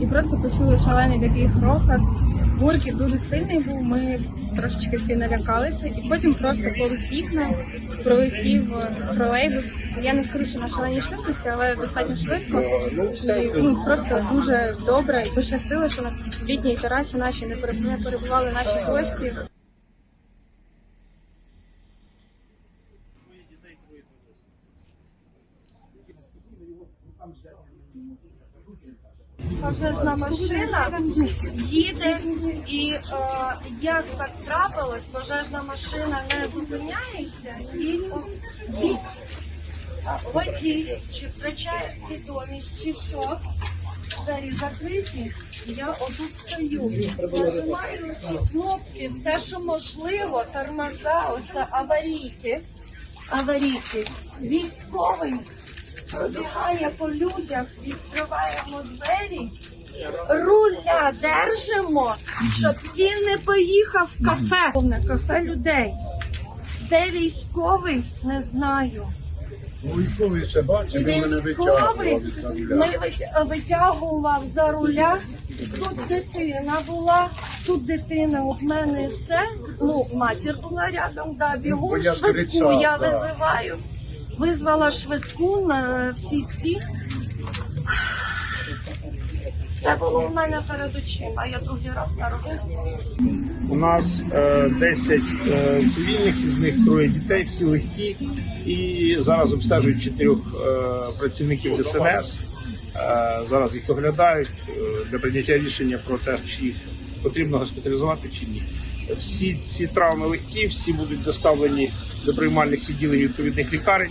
і просто почули шалений такий грохот. Гуркіт дуже сильний був. Ми трошечки всі налякалися, і потім просто повз вікна пролетів тролейбус. Я не скажу, що на шаленій швидкості, але достатньо швидко. І, ну, просто дуже добре і пощастило, що на літній терасі наші не перебували наші гості. Пожежна машина їде, і е, як так трапилось, пожежна машина не зупиняється і о, водій чи втрачає свідомість, чи що. Двері закриті, я отут стою, нажимаю всі кнопки, все, що можливо, тормоза, оце аварійки, аварійки. Військовий пробігає по людях, відкриваємо двері, руля держимо, щоб він не поїхав в кафе. Повне кафе людей. Де військовий, не знаю. Ну, Військовий ще бачив, він мене витягував із руля. ми витягував за руля. Тут дитина була, тут дитина от мене все. Ну, матір була рядом, да, бігу Бо я швидку, кричав, я да. визиваю. Визвала швидку на всі ці. Все було в мене перед очима. Я другий раз народилася. У нас е, 10 е, цивільних, із них троє дітей, всі легкі. І зараз обстежують чотирьох е, працівників ДСНС. Е, зараз їх оглядають е, для прийняття рішення про те, чи їх потрібно госпіталізувати чи ні. Всі ці травми легкі, всі будуть доставлені до приймальних відділень відповідних лікарень.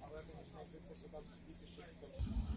Але можна просто там сидіти, щоб там.